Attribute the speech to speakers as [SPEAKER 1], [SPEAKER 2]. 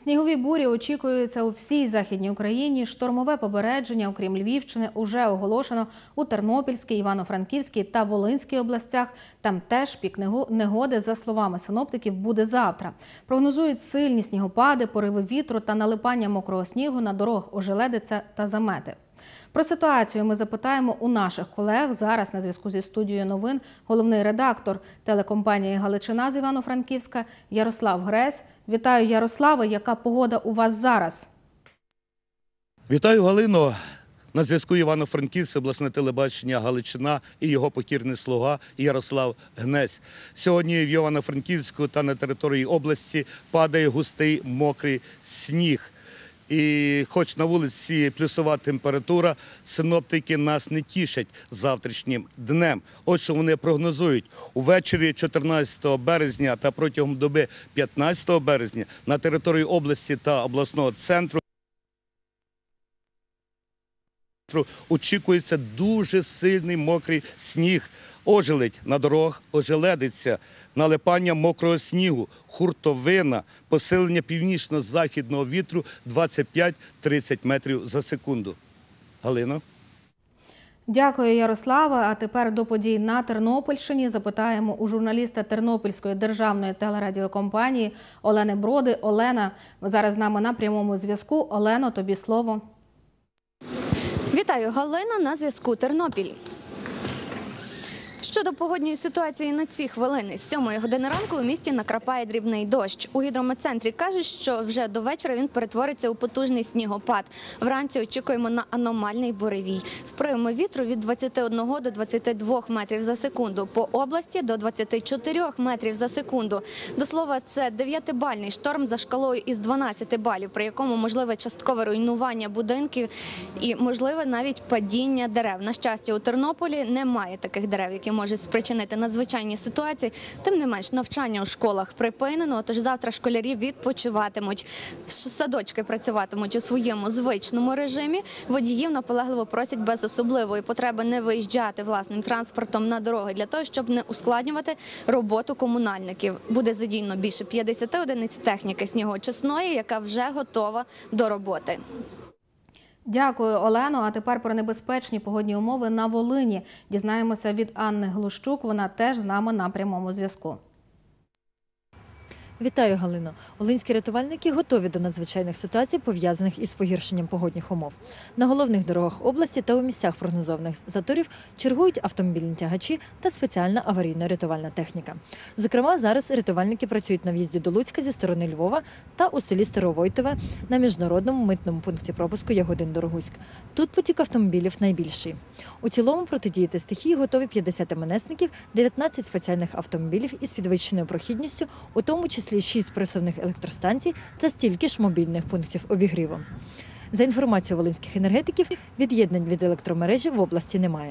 [SPEAKER 1] Снігові бурі очікуються у всій західній Україні. Штормове попередження, окрім Львівщини, уже оголошено у Тернопільській, Івано-Франківській та Волинській областях. Там теж пік негоди, за словами синоптиків, буде завтра. Прогнозують сильні снігопади, пориви вітру та налипання мокрого снігу на дорогах ожеледиця та замети. Про ситуацію ми запитаємо у наших колег. Зараз на зв'язку зі студією новин головний редактор телекомпанії Галичина з Івано-Франківська Ярослав Гресь. Вітаю, Ярославе. Яка погода у вас зараз?
[SPEAKER 2] Вітаю Галино. На зв'язку Івано-Франківське, обласне телебачення Галичина і його покірний слуга Ярослав Гнесь. Сьогодні в Івано-Франківську та на території області падає густий мокрий сніг. І хоч на вулиці плюсова температура, синоптики нас не тішать завтрашнім днем. Ось що вони прогнозують. Увечері 14 березня та протягом доби 15 березня на території області та обласного центру очікується дуже сильний мокрий сніг. Ожеледь на дорогах ожеледиться, налипання мокрого снігу, хуртовина, посилення північно-західного вітру 25-30 метрів за секунду. Галино?
[SPEAKER 1] Дякую, Ярославе. А тепер до подій на Тернопільщині запитаємо у журналіста Тернопільської державної телерадіокомпанії Олени Броди. Олена зараз з нами на прямому зв'язку. Олено, тобі слово.
[SPEAKER 3] Вітаю, Галина на зв'язку Тернопіль. Щодо погодньої ситуації на ці хвилини, з 7 години ранку у місті накрапає дрібний дощ. У гідрометцентрі кажуть, що вже до вечора він перетвориться у потужний снігопад. Вранці очікуємо на аномальний буревій. Проявами вітру від 21 до 22 метрів за секунду. По області до 24 метрів за секунду. До слова, це 9-бальний шторм за шкалою із 12 балів, при якому можливе часткове руйнування будинків і можливе навіть падіння дерев. На щастя, у Тернополі немає таких дерев, які можуть спричинити надзвичайні ситуації. Тим не менш, навчання у школах припинено. Тож завтра школярі відпочиватимуть. Садочки працюватимуть у своєму звичному режимі. Водіїв наполегливо просять без особливої потреби не виїжджати власним транспортом на дороги для того, щоб не ускладнювати роботу комунальників. Буде задійно більше 50 одиниць техніки снігоочисної, яка вже готова до роботи.
[SPEAKER 1] Дякую, Олено. А тепер про небезпечні погодні умови на Волині. Дізнаємося від Анни Глущук. Вона теж з нами на прямому зв'язку.
[SPEAKER 4] Вітаю, Галино. Олинські рятувальники готові до надзвичайних ситуацій, пов'язаних із погіршенням погодних умов. На головних дорогах області та у місцях прогнозованих заторів чергують автомобільні тягачі та спеціальна аварійно-рятувальна техніка. Зокрема, зараз рятувальники працюють на в'їзді до Луцька зі сторони Львова та у селі Старовойтове на міжнародному митному пункті пропуску Ягодин Дорогуськ. Тут потік автомобілів найбільший. У цілому протидіяти стихії готові 50 МНСників, 19 спеціальних автомобілів із підвищеною прохідністю, у тому числі 6 пресовних електростанцій та стільки ж мобільних пунктів обігріву. За інформацією волинських енергетиків, від'єднань від електромережі в області немає.